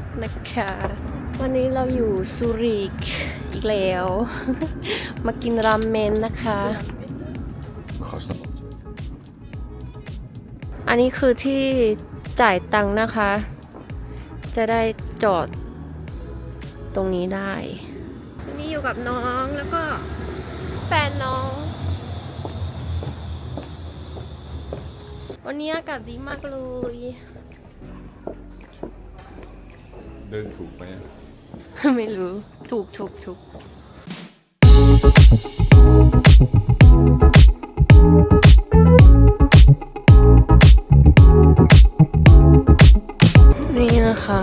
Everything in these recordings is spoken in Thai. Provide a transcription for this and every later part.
vlog นะคะ วันนี้เราอยู่ซูริกอีกแล้ว มากินรามเมนนะคะ Kostar något. อันนี้คือที่จ่ายตังค์นะคะ จะได้จอดตรงนี้ได้ วันนี้อยู่กับน้องแล้วก็แฟนน้อง วันนี้อากาศดีมากเลย เดินถูกไหมไม่รู้ถูกถูกถูกนี่นะคะ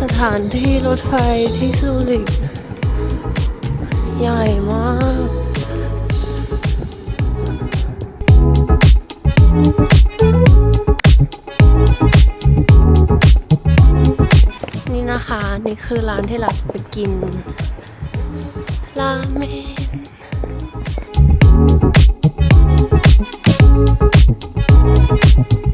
สถานที่รถไฟที่ซูริกใหญ่มาก นี่คะนี่คือร้านที่เราจะไปกิน ราเมน Det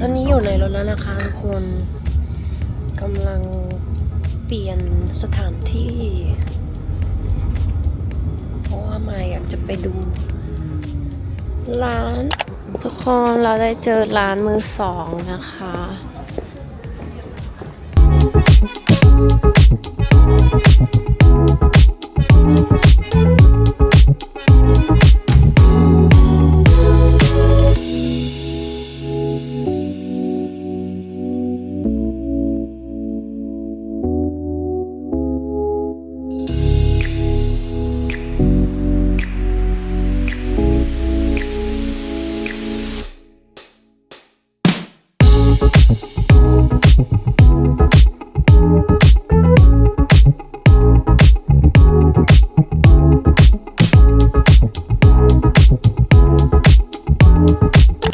ตอนนี้อยู่ในรถแล้วนะคะทุกคนกำลังเปลี่ยนสถานที่ เพราะว่ามาอยากจะไปดู ร้าน ทุกคนเราได้เจอร้านมือสองนะคะ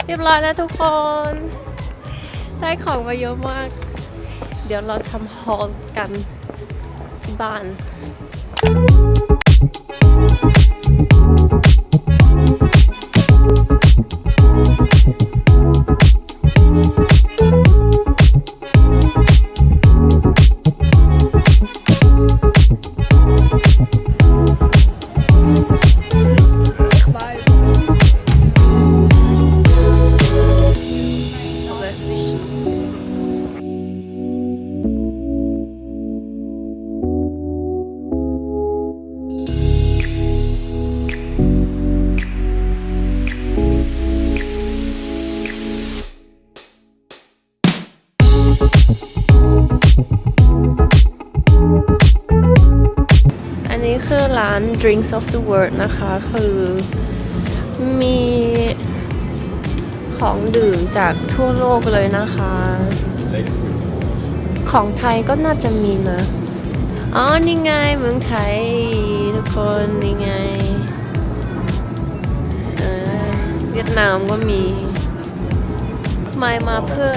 เรียบร้อยแล้วทุกคน ได้ของมาเยอะมาก เดี๋ยวเราทำฮอลกันที่บ้านอัน ร้าน Drinks of the World นะคะ คือมีของดื่มจากทั่วโลกเลยนะคะ Lägg. ขของไทยก็น่าจะมีนะ อ๋อ นี่ไงเมืองไทย ทุกคนนี่ไงเออเวียดนามก็มีไม่มาเพื่อ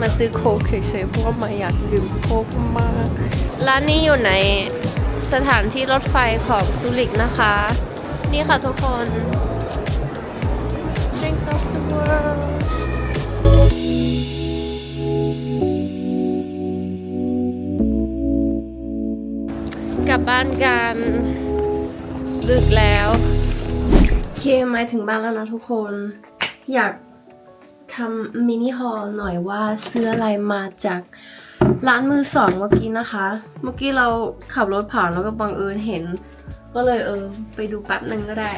มาซื้อโค้กเฉยๆเพราะว่าไม่อยากดื่มโค้กมาก ร้านนี้อยู่ใน สถานที่รถไฟของซูริกนะคะ นี่ค่ะทุกคน Drinks of the world กลับบ้านกันดึกแล้วเคมาถึงบ้านแล้วนะทุกคน อยากทำมินิฮอลหน่อยว่าซื้ออะไรมาจาก ร้านมือสองเมื่อกี้นะคะ เมื่อกี้เราขับรถผ่านแล้วก็บังเอิญเห็น ก็เลยเออไปดูแป๊บหนึ่งก็ได้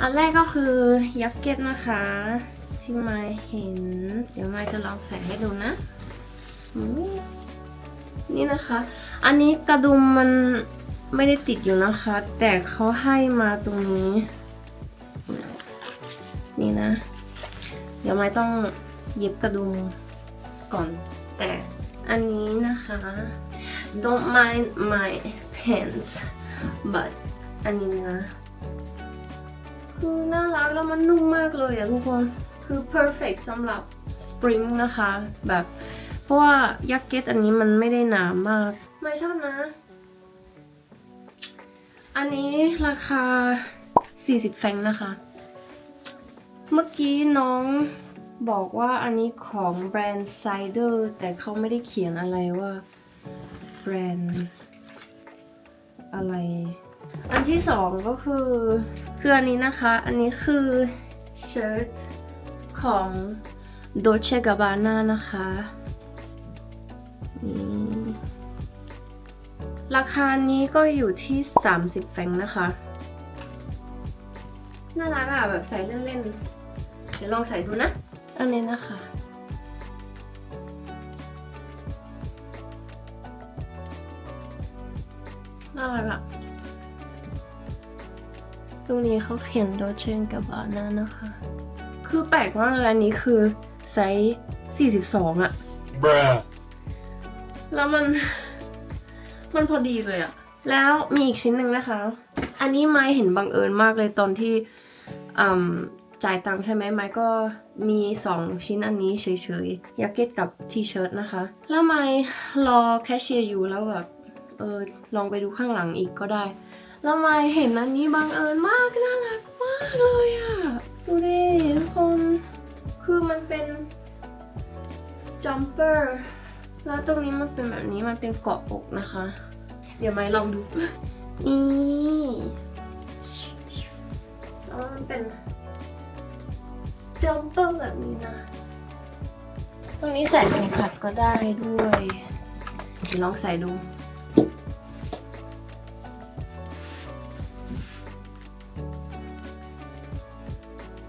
อันแรกก็คือยักเก็ตนะคะที่ไมาเห็น เดี๋ยวไมาจะลองใส่ให้ดูนะ นี่นะคะ อันนี้กระดุมมันไม่ได้ติดอยู่นะคะ แต่เขาให้มาตรงนี้ นี่นะ เดี๋ยวไม้ต้องเย็บกระดุมก่อนแต่ อันนี้นะคะ don't mind my pants but อันนี้นะคือน่ารักแล้วมันนุ่มมากเลยอะทุกคนคือ perfect สำหรับ spring นะคะ แบบเพราะว่ายักเก็ตอันนี้มันไม่ได้หนามาก ไม่ชอบนะ อันนี้ราคา 40 แฟงนะคะ เมื่อกี้น้อง บอกว่าอันนี้ของแบรนด์ไซเดอร์แต่เขาไม่ได้เขียนอะไรว่าแบรนด์อะไร อันที่สองก็คือคืออันนี้นะคะ อันนี้คือเชิ้ตของ Dolce Gabbana นะคะนี่ราคานี้ก็อยู่ที่ 30 แฟงนะคะ น่ารักอะแบบใส่เล่นๆ เดี๋ยวลองใส่ดูนะ อันนี้นะคะ น่ารักอะตรงนี้เขาเขียนโดเชนกับบานานะคะ คือแปลกมากเลยอันนี้คือไซส์42อะ Bruh. แล้วมัน มันพอดีเลยอะ แล้วมีอีกชิ้นหนึ่งนะคะ อันนี้ไม้เห็นบังเอิญมากเลยตอนที่อืม จ่ายตังค์ใช่ไหมไม้ก็มีสองชิ้นอันนี้เฉยๆยักเก็ตกับทีเชิ้ตนะคะ แล้วไม้รอแคชเชียร์อยู่แล้วแบบเออลองไปดูข้างหลังอีกก็ได้ แล้วไม้เห็นอันนี้บังเอิญมากน่ารักมากเลยอะดูดิทุกคนคือมันเป็นจัมเปอร์แล้วตรงนี้มันเป็นแบบนี้มันเป็นเกาะอกนะคะ เดี๋ยวไม้ลองดู นี่แล้วมันเป็น จัมเปอร์แบบนี้นะ ตรงนี้ใส่เข็มขัดก็ได้ด้วยเดี๋ยวลองใส่ดู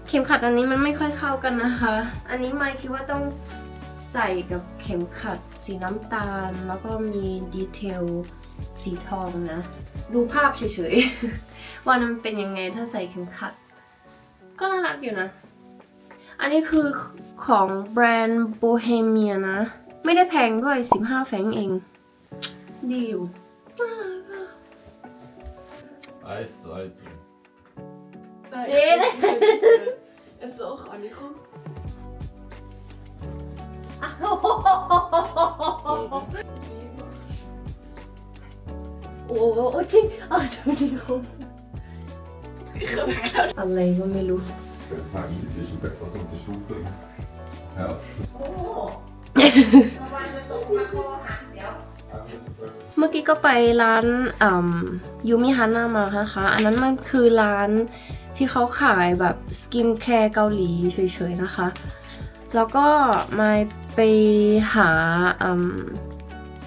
เข็มขัดอันนี้มันไม่ค่อยเข้ากันนะคะ อันนี้ไมค์คิดว่าต้องใส่กับเข็มขัดสีน้ำตาล แล้วก็มีดีเทลสีทองนะ ดูภาพเฉยๆ ว่ามันเป็นยังไงถ้าใส่เข็มขัด ก็น่ารักอยู่นะ อันนี้คือของแบรนด์โบเฮเมียนะ ไม่ได้แพงด้วย 15 แฟรงก์เอง ดีอยู่น่ารักอะ Eis, Seite. Jede. Ist auch Aniko. Oh, j ริงเอาสวัสดี ครับอะไรก็ไม่รู้ Seit Tagen ist sie schon besser als die Schuhe. Ja, das โอ้เมื่อวานจะตกมาโคหักเดี๋ยว เมื่อกี้ก็ไปร้านยูมิฮานามานะคะ อันนั้นมันคือร้านที่เขาขายแบบสกินแคร์เกาหลีเฉยๆนะคะ แล้วก็มาไปหาอืม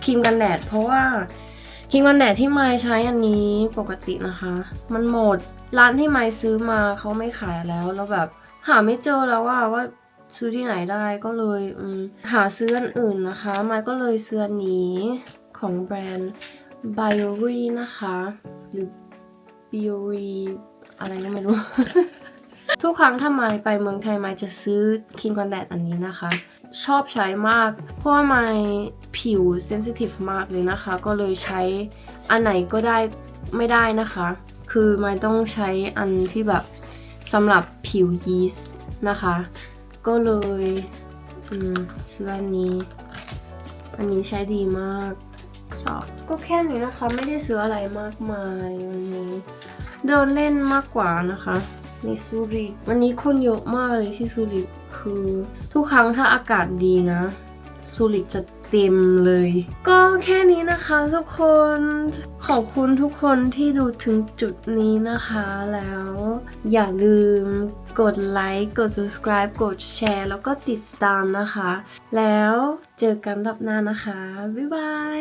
ครีมกันแดดเพราะว่าครีมกันแดดที่มายใช้อันนี้ปกตินะคะ มันหมด ร้านที่ไมายซื้อมาเขาไม่ขายแล้วแล้วแบบ หาไม่เจอแล้วว่าว่าซื้อที่ไหนได้ก็เลยหาซื้ออันอื่นนะคะ ไมายก็เลยซื้ออันนี้ของแบรนด์ Biore นะคะ หรือ Biore อะไรก็ไม่รู้ ทุกครั้งถ้าไมายไปเมืองไทยไมายจะซื้อครีมกันแดดอันนี้นะคะ ชอบใช้มาก เพราะว่าไม่ผิวเซนซิทีฟมากเลยนะคะ ก็เลยใช้อันไหนก็ได้ไม่ได้นะคะ คือไม่ต้องใช้อันที่แบบสำหรับผิวยีสต์นะคะ ก็เลยซื้ออันนี้ อันนี้ใช้ดีมากชอบก็แค่นี้นะคะ ไม่ได้ซื้ออะไรมากมายวันนี้เดินเล่นมากกว่านะคะในซูริกวันนี้คนเยอะมากเลยที่ซูริกคือ ทุกครั้งถ้าอากาศดีนะซูริกจะ เต็มเลย ก็แค่นี้นะคะทุกคน ขอบคุณทุกคนที่ดูถึงจุดนี้นะคะแล้ว อย่าลืมกดไลค์กด subscribe กดแชร์ แล้วก็ติดตามนะคะ แล้วเจอกันรอบหน้านะคะ บ๊ายบาย